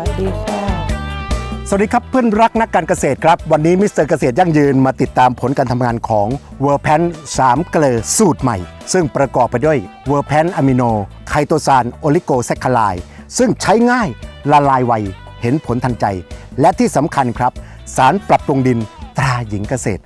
วัสดีค่ะ สวัสดีครับเพื่อนรักนักการเกษตรครับ วันนี้มิสเตอร์เกษตรยั่งยืนมาติดตามผลการทำงานของเวอร์แพน3เกลือสูตรใหม่ ซึ่งประกอบไปด้วยเวอร์แพนอะมิโนไคโตซานโอลิโกแซคคาไลซึ่งใช้ง่ายละลายไว เห็นผลทันใจ และที่สำคัญครับ สารปรับปรุงดินตราหญิงเกษตร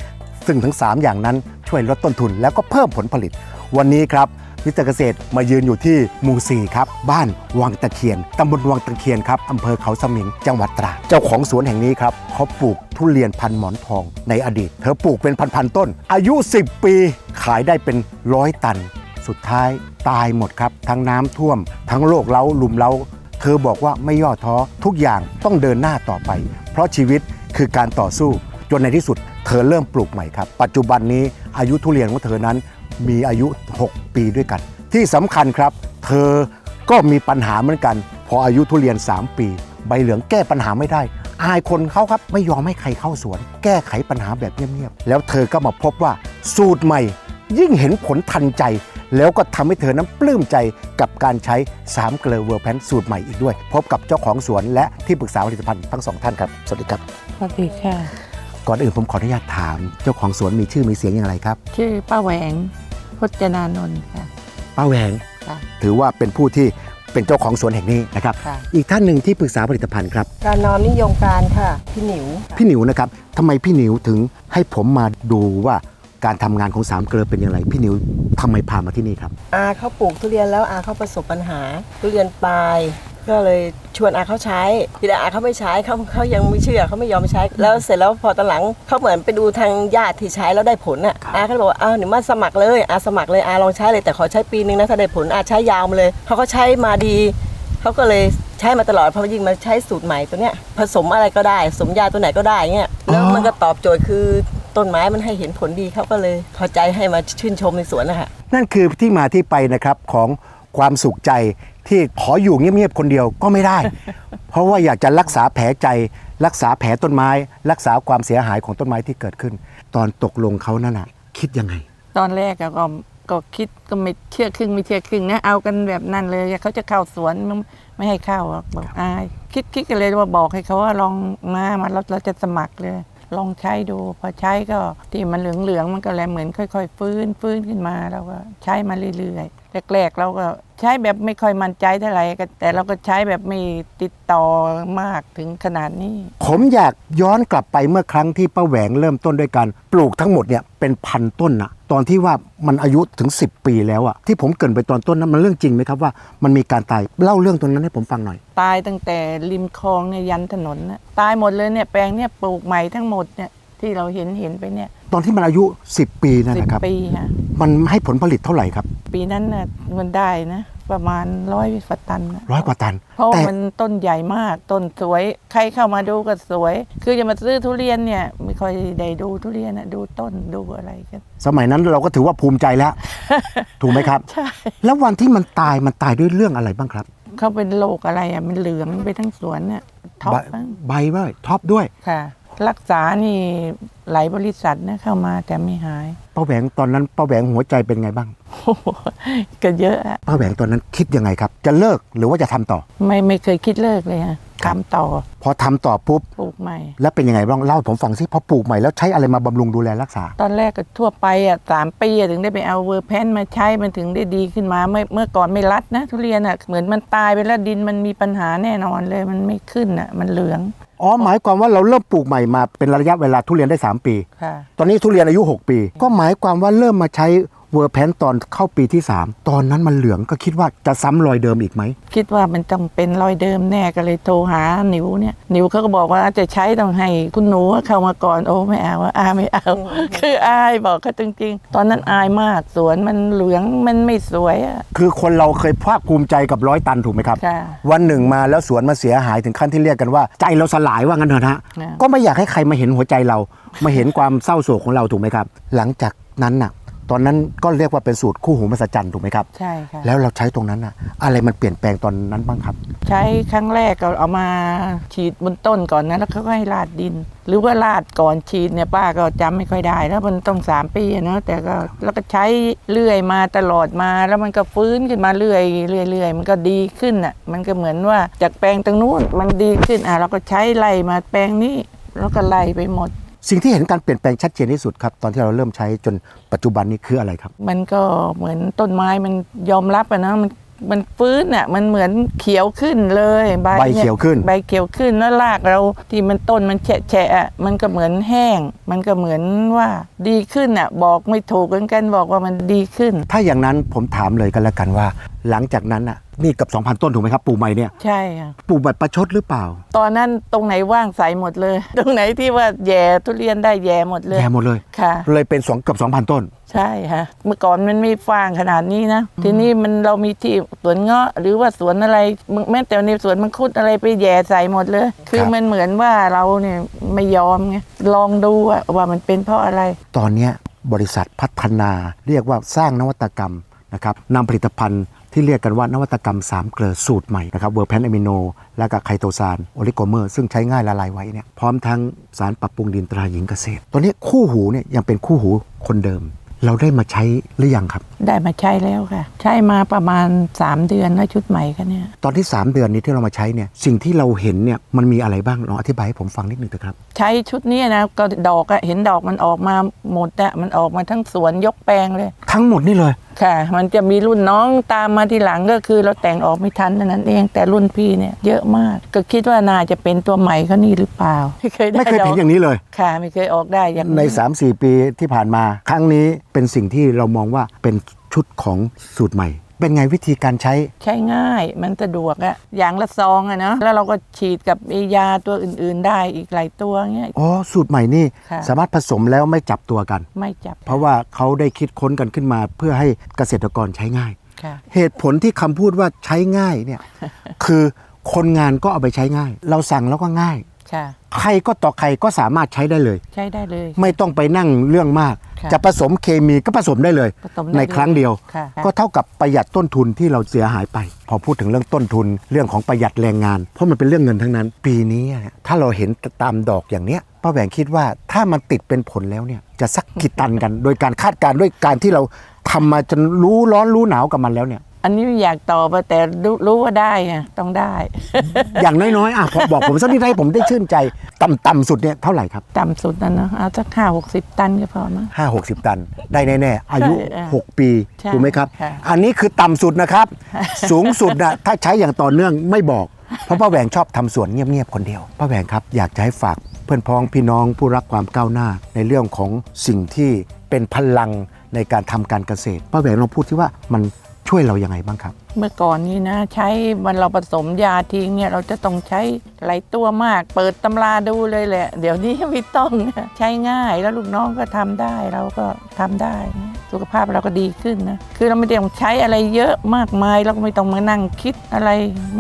ซึ่งทั้ง 3 อย่างนั้นช่วยลดต้นทุนแล้วก็เพิ่มผลผลิต วันนี้ครับ มิสเตอร์เกษตรมายืนอยู่ที่หมู่สี่ครับ บ้านวังตะเคียนตำบลวังตะเคียนครับอำเภอเขาสมิงจังหวัดตราดเจ้าของสวนแห่งนี้ครับเขาปลูกทุเรียนพันหมอนทองในอดีต เธอปลูกเป็นพันๆต้น อายุ 10 ปีขายได้เป็นร้อยตัน สุดท้ายตายหมดครับ ทั้งน้ำท่วม ทั้งโรคเล้าลุมเล้าเธอบอกว่าไม่ย่อท้อทุกอย่างต้องเดินหน้าต่อไป เพราะชีวิตคือการต่อสู้ จนในที่สุด เธอเริ่มปลูกใหม่ครับ ปัจจุบันนี้อายุทุเรียนของเธอนั้น มีอายุ 6 ปีด้วยกัน ที่สำคัญครับ เธอก็มีปัญหาเหมือนกัน พออายุทุเรียน 3 ปี ใบเหลืองแก้ปัญหาไม่ได้ อายคนเขาครับไม่ยอมให้ใครเข้าสวน แก้ไขปัญหาแบบเงียบๆแล้วเธอก็มาพบว่าสูตรใหม่ ยิ่งเห็นผลทันใจ แล้วก็ทำให้เธอนั้นปลื้มใจกับการใช้3เกลือเวอร์แพนสูตรใหม่อีกด้วย พบกับเจ้าของสวนและที่ปรึกษาผลิตภัณฑ์ทั้งสองท่านครับสวัสดีครับสวัสดีค่ะ ก่อนอื่นผมขออนุญาตถาม เจ้าของสวนมีชื่อมีเสียงอย่างไรครับ ชื่อป้าแหวง พจนานนท์ค่ะ ป้าแหวง ค่ะ ถือว่าเป็นผู้ที่เป็นเจ้าของสวนแห่งนี้นะครับ ค่ะอีกท่านหนึ่งที่ปรึกษาผลิตภัณฑ์ครับ การนอมนิยมการค่ะ พี่หนิวพี่หนิวนะครับทำไมพี่หนิวถึงให้ผมมาดูว่าการทำงานของสามเกลือเป็นอย่างไร พี่หนิวทำไมพามาที่นี่ครับ อาเขาปลูกทุเรียนแล้วอาเขาประสบปัญหา ทุเรียนตาย ก็เลยชวนอาเขาใช้ทีแรกอาเขาไม่ใช้เขาเขายังไม่เชื่อเขาไม่ยอมใช้ แล้วเสร็จแล้วพอตอนหลังเขาเหมือนไปดูทางญาติที่ใช้แล้วได้ผลอะอาเขาเลยบอกว่าอ้าวหนูมาสมัครเลยอาสมัครเลยอาลองใช้เลยแต่ขอใช้ปีนึงนะถ้าได้ผลอาใช้ยาวมาเลยเขาก็ใช้มาดีเขาก็เลยใช้มาตลอดพอยิ่งมาใช้สูตรใหม่ตัวเนี้ยผสมอะไรก็ได้ผสมยาตัวไหนก็ได้เงี้ยแล้วมันก็ตอบโจทย์คือต้นไม้มันให้เห็นผลดีเขาก็เลยพอใจให้มาชื่นชมในสวนนะคะนั่นคือที่มาที่ไปนะครับของ ความสุขใจที่ขออยู่เงียบๆคนเดียวก็ไม่ได้ เพราะว่าอยากจะรักษาแผลใจ รักษาแผลต้นไม้ รักษาความเสียหายของต้นไม้ที่เกิดขึ้น ตอนตกลงเขานั่นน่ะ คิดยังไง ตอนแรกอะก็ก็คิดก็ไม่เชื่อครึ่งไม่เชื่อครึ่งนะเอากันแบบนั้นเลยเขาจะเข้าสวนมันไม่ให้เข้าหรอกบอกอายคิดคิดกันเลยว่าบอกให้เขาว่าลองมามาเราเราจะสมัครเลย ลองใช้ดู พอใช้ก็ที่มันเหลืองเหลืองๆมันก็เลยเหมือนค่อย ๆ ฟื้นฟื้นขึ้นมาเราก็ใช้มาเรื่อยๆ แรกๆเราก็ใช้แบบไม่ค่อยมั่นใจเท่าไหร่ก็แต่เราก็ใช้แบบไม่ติดต่อมากถึงขนาดนี้ ผมอยากย้อนกลับไปเมื่อครั้งที่ป้าแหวงเริ่มต้นด้วยการปลูกทั้งหมดเนี่ยเป็นพันต้นนะตอนที่ว่ามันอายุถึง 10 ปีแล้วอะที่ผมเกรินไปตอนต้นนั้นมันเรื่องจริงไหมครับว่ามันมีการตายเล่าเรื่องตรงนั้นให้ผมฟังหน่อย ตายตั้งแต่ริมคลองเนี่ยยันถนนนะตายหมดเลยเนี่ยแปลงเนี่ยปลูกใหม่ทั้งหมดเนี่ยที่เราเห็นเห็นไปเนี่ย ตอนที่มันอายุ 10 ปีนั่นสิบนะครับปีฮะ มันให้ผลผลิตเท่าไหร่ครับ ปีนั้นน่ะมันได้นะ ประมาณร้อยฟัตันนะร้อยกว่าตัน เพราะว่าแต่มันต้นใหญ่มากต้นสวย ใครเข้ามาดูก็สวย คือจะมาซื้อทุเรียนเนี่ยไม่ค่อยได้ดูทุเรียนนะดูต้นดูอะไรกัน สมัยนั้นเราก็ถือว่าภูมิใจแล้ว ถูกไหมครับ ใช่ แล้ววันที่มันตายมันตายด้วยเรื่องอะไรบ้างครับเขาเป็นโรคอะไรอะมันเหลืองไปทั้งสวนน่ะท็อปใบบ้างใบด้วยท็อปด้วย ค่ะ รักษานี่หลายบริษัทนะเข้ามาแต่ไม่หายป้าแหวงตอนนั้นป้าแหวงหัวใจเป็นไงบ้างโอ้โหก็เยอะอะป้าแหวงตอนนั้นคิดยังไงครับ จะเลิกหรือว่าจะทำต่อ ไม่ไม่เคยคิดเลิกเลยฮะครับทำต่อพอทำต่อปุ๊บ ปลูกใหม่ แล้วเป็นยังไงบ้างเล่าให้ผมฟังสิพอปลูกใหม่แล้วใช้อะไรมาบำรุงดูแลรักษา ตอนแรกก็ทั่วไปอะสามปีอะถึงได้ไปเอาเวอร์แพนมาใช้มันถึงได้ดีขึ้นมาเมื่อเมื่อก่อนไม่รัดนะ ทุเรียนอะเหมือนมันตายไปแล้วดินมันมีปัญหาแน่นอนเลยมันไม่ขึ้นอะมันเหลือง อ๋อหมายความว่าเราเริ่มปลูกใหม่มาเป็นระยะเวลาทุเรียนได้ 3 ปีค่ะตอนนี้ทุเรียนอายุ 6 ปี ก็หมายความว่าเริ่มมาใช้ เวอร์แพนตอนเข้าปีที่ 3 ตอนนั้นมันเหลืองก็คิดว่าจะซ้ำรอยเดิมอีกไหม คิดว่ามันต้องเป็นรอยเดิมแน่ก็เลยโทรหาหนิวเนี่ยหนิวเขาก็บอกว่าจะใช้ต้องให้คุณหนูเข้ามาก่อนโอ้ไม่เอาอะอาไม่เอา คืออายบอกเขาจริง ๆ ตอนนั้นอายมากสวนมันเหลืองมันไม่สวยอะคือคนเราเคยภาคภูมิใจกับร้อยตันถูกไหมครับค่ะวันหนึ่งมาแล้วสวนมาเสียหายถึงขั้นที่เรียกกันว่าใจเราสลายว่างั้นเถอะนะค่ะก็ไม่อยากให้ใครมาเห็นหัวใจเรามาเห็นความเศร้าโศกของเราถูกไหมครับ หลังจากนั้นน่ะ ตอนนั้นก็เรียกว่าเป็นสูตรคู่หูมหัศจรรย์ถูกไหมครับ ใช่ค่ะแล้วเราใช้ตรงนั้นอะอะไรมันเปลี่ยนแปลงตอนนั้นบ้างครับ ใช้ครั้งแรกก็เอามาฉีดบนต้นก่อนนะแล้วเขาก็ให้ราดดิน หรือว่าราดก่อนฉีดเนี่ยป้าก็จำไม่ค่อยได้ แล้วมันต้องสามปีอะเนาะแต่ก็แล้วก็ใช้เรื่อยมาตลอดมาแล้วมันก็ฟื้นขึ้นมาเรื่อยเรื่อยเรื่อยมันก็ดีขึ้นอะมันก็เหมือนว่าจากแปลงตรงนู้นมันดีขึ้นอะเราก็ใช้ไล่มาแปลงนี้แล้วก็ไล่ไปหมด สิ่งที่เห็นการเปลี่ยนแปลงชัดเจนที่สุดครับ ตอนที่เราเริ่มใช้จน ปัจจุบันนี้คืออะไรครับ มันก็เหมือนต้นไม้มันยอมรับอะนะมัน มันฟื้นอะมันเหมือนเขียวขึ้นเลยใบใบนี่เขียวขึ้น ใบเขียวขึ้นแล้วรากเราที่มันต้นมันแฉะแฉะอะมันก็เหมือนแห้ง มันก็เหมือนว่าดีขึ้นอะบอกไม่ถูกเหมือนกันบอกว่ามันดีขึ้น ถ้าอย่างนั้นผมถามเลยกันแล้วกันว่า หลังจากนั้นอะนี่กับ 2,000 ต้นถูกไหมครับปลูกใหม่เนี่ยใช่ค่ะปลูกแบบประชดหรือเปล่า ตอนนั้นตรงไหนว่างใสหมดเลย ตรงไหนที่ว่าแย่ทุเรียนได้แย่หมดเลยแย่หมดเลยค่ะเลยเป็นสองเกือบ2,000 ต้น ใช่ฮะเมื่อก่อนมันไม่ฟางขนาดนี้นะ ทีนี้มันเรามีที่สวนเงาะหรือว่าสวนอะไรแม้แต่ในสวนมังคุดอะไรไปแย่ใส่หมดเลย คือครับมันเหมือนว่าเราเนี่ยไม่ยอมไงลองดูอะว่ามันเป็นเพราะอะไร ตอนเนี้ยบริษัทพัฒนาเรียกว่าสร้างนวัตกรรมนะครับนำผลิตภัณฑ์ที่เรียกกันว่านวัตกรรม 3 เกลือสูตรใหม่นะครับเวอร์แพนอะมิโน และก็ไคโตซานโอลิโกเมอร์ ซึ่งใช้ง่ายละลายไว้เนี่ยพร้อมทั้งสารปรับปรุงดินตราหญิงเกษตร ตอนนี้คู่หูเนี่ยยังเป็นคู่หูคนเดิม เราได้มาใช้หรือยังครับ ได้มาใช้แล้วค่ะ ใช้มาประมาณ 3 เดือนแล้วชุดใหม่กันเนี่ย ตอนที่ 3 เดือนนี้ที่เรามาใช้เนี่ยสิ่งที่เราเห็นเนี่ยมันมีอะไรบ้างลองอธิบายให้ผมฟังนิดหนึ่งเถอะครับ ใช้ชุดเนี้ยนะก็ดอกอะเห็นดอกมันออกมาหมดอะมันออกมาทั้งสวนยกแปลงเลย ทั้งหมดนี่เลย ค่ะ มันจะมีรุ่นน้องตามมาทีหลังก็คือเราแต่งออกไม่ทันเท่านั้นเองแต่รุ่นพี่เนี่ยเยอะมากก็คิดว่าน่าจะเป็นตัวใหม่เขานี่หรือเปล่า ไม่เคยได้ไม่เคยดเห็อนกอย่างนี้เลย ค่ะ ไม่เคยออกได้อย่างใน 3-4 ปีที่ผ่านมา ครั้งนี้เป็นสิ่งที่เรามองว่าเป็นชุดของสูตรใหม่ เป็นไงวิธีการใช้ ใช้ง่ายมันสะดวกอะอย่างละซองอะเนาะแล้วเราก็ฉีดกับไอ้ยาตัวอื่น ๆ ได้อีกหลายตัวเงี้ย อ๋อ สูตรใหม่นี่ค่ะ สามารถผสมแล้วไม่จับตัวกัน ไม่จับเพราะว่าเขาได้คิดค้นกันขึ้นมาเพื่อให้เกษตรกรใช้ง่าย ค่ะ เหตุผลที่คำพูดว่าใช้ง่ายเนี่ย คือคนงานก็เอาไปใช้ง่าย เราสั่งแล้วก็ง่าย ค่ะใครก็ต่อใครก็สามารถใช้ได้เลย ใช้ได้เลย ไม่ต้องไปนั่งเรื่องมาก ค่ะจะผสมเคมีก็ผสมได้เลยผสมได้ในครั้งเดียว ค่ะก็เท่ากับประหยัดต้นทุนที่เราเสียหายไป พอพูดถึงเรื่องต้นทุนเรื่องของประหยัดแรงงาน เพราะมันเป็นเรื่องเงินทั้งนั้น ปีนี้อะถ้าเราเห็นตามดอกอย่างเนี้ยป้าแหวงคิดว่าถ้ามันติดเป็นผลแล้วเนี่ยจะสักกี่ตันกัน โดยการคาดการณ์ด้วยการที่เราทำมาจนรู้ร้อนรู้หนาวกับมันแล้วเนี่ย อันนี้ไม่อยากตอบอะแต่รู้รู้ว่าได้อะต้องได้ อย่างน้อยๆอะพอบอกผมสักนิดให้ผมได้ชื่นใจต่ำๆสุดเนี่ยเท่าไหร่ครับต่ำสุดนะเนอะเอาสักห้าหกสิบตันก็พอมั้ง ห้าหกสิบตัน ได้แน่ๆ อายุ ใช่อะ6 ปีใช่ถูกไหมครับ ค่ะ อันนี้คือต่ำสุดนะครับ สูงสุดนะถ้าใช้อย่างต่อเนื่องไม่บอก เพราะป้าแหวงชอบทำสวนเงียบๆคนเดียวป้าแหวงครับอยากจะให้ฝากเพื่อนพ้องพี่น้องผู้รักความก้าวหน้า ในเรื่องของสิ่งที่เป็นพลังในการทำการเกษตรป้าแหวงลองพูดที่ว่ามัน ช่วยเรายังไงบ้างครับ เมื่อก่อนนี้นะ ใช้วันเราผสมยาทิ้งเนี่ยเราจะต้องใช้หลายตัวมาก เปิดตำราดูเลยแหละ เดี๋ยวนี้ไม่ต้องใช้ง่ายแล้วลูกน้องก็ทำได้เราก็ทำได้ สุขภาพเราก็ดีขึ้นนะ คือเราไม่ต้องใช้อะไรเยอะมากมายเราก็ไม่ต้องมานั่งคิดอะไร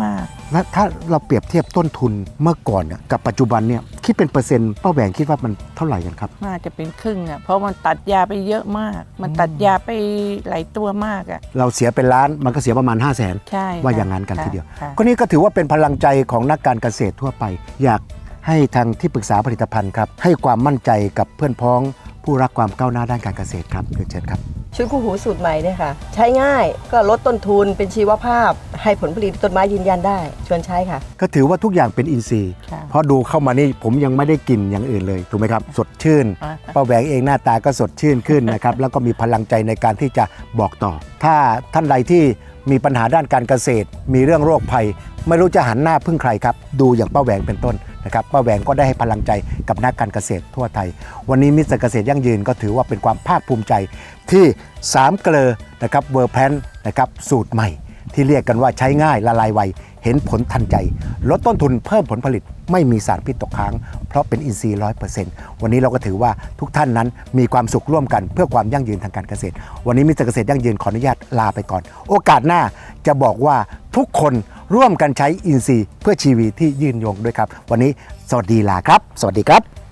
มากและถ้าเราเปรียบเทียบต้นทุนเมื่อก่อนเนี่ยกับปัจจุบันเนี่ยคิดเป็นเปอร์เซ็นต์ป้าแหวงคิดว่ามันเท่าไหร่กันครับ น่าจะเป็นครึ่งอะเพราะมันตัดยาไปเยอะมาก มันตัดยาไปหลายตัวมากอะ เราเสียเป็นล้านมันก็เสียประมาณ 5 0 0 0 0นใช่ว่าค่ะอย่างนั้นกันค่ะทีเดียวค่ะก็นี่ก็ถือว่าเป็นพลังใจของนักการเกษตรทั่วไป อยากให้ทางที่ปรึกษาผลิตภัณฑ์ครับให้ความมั่นใจกับเพื่อนพ้อง ผู้รักความก้าวหน้าด้านการเกษตรครับเรียนเชิญครับ ชุดคู่หูสูตรใหม่เนี่ยค่ะ ใช้ง่ายก็ลดต้นทุนเป็นชีวภาพ ให้ผลผลิตต้นไม้ยืนยันได้ชวนใช้ค่ะ ก็ถือว่าทุกอย่างเป็นอินทรีย์ ค่ะ เพราะดูเข้ามานี่ผมยังไม่ได้กินอย่างอื่นเลยถูกไหมครับ สดชื่นอ่าป้าแหวงเองหน้าตาก็สดชื่นขึ้นนะครับ แล้วก็มีพลังใจในการที่จะบอกต่อ ถ้าท่านใดที่มีปัญหาด้านการเกษตร มีเรื่องโรคภัย ไม่รู้จะหันหน้าพึ่งใครครับ ดูอย่างป้าแหวงเป็นต้น นะครับป้าแหวงก็ได้ให้พลังใจกับนักการเกษตรทั่วไทย วันนี้มิสเตอร์เกษตรยั่งยืนก็ถือว่าเป็นความภาคภูมิใจที่สามเกลอนะครับเวอร์แพนนะครับสูตรใหม่ ที่เรียกกันว่าใช้ง่ายละลายไวเห็นผลทันใจ ลดต้นทุนเพิ่มผลผลิตไม่มีสารพิษตกค้าง เพราะเป็นอินทรีย์ร้อยเปอร์เซ็นต์วันนี้เราก็ถือว่าทุกท่านนั้นมีความสุขร่วมกันเพื่อความยั่งยืนทางการเกษตร วันนี้มิสเตอร์เกษตรยั่งยืนขออนุญาตลาไปก่อน โอกาสหน้าจะบอกว่าทุกคน ร่วมกันใช้อินทรีย์เพื่อชีวิตที่ยืนยงด้วยครับ วันนี้สวัสดีลาครับ สวัสดีครับ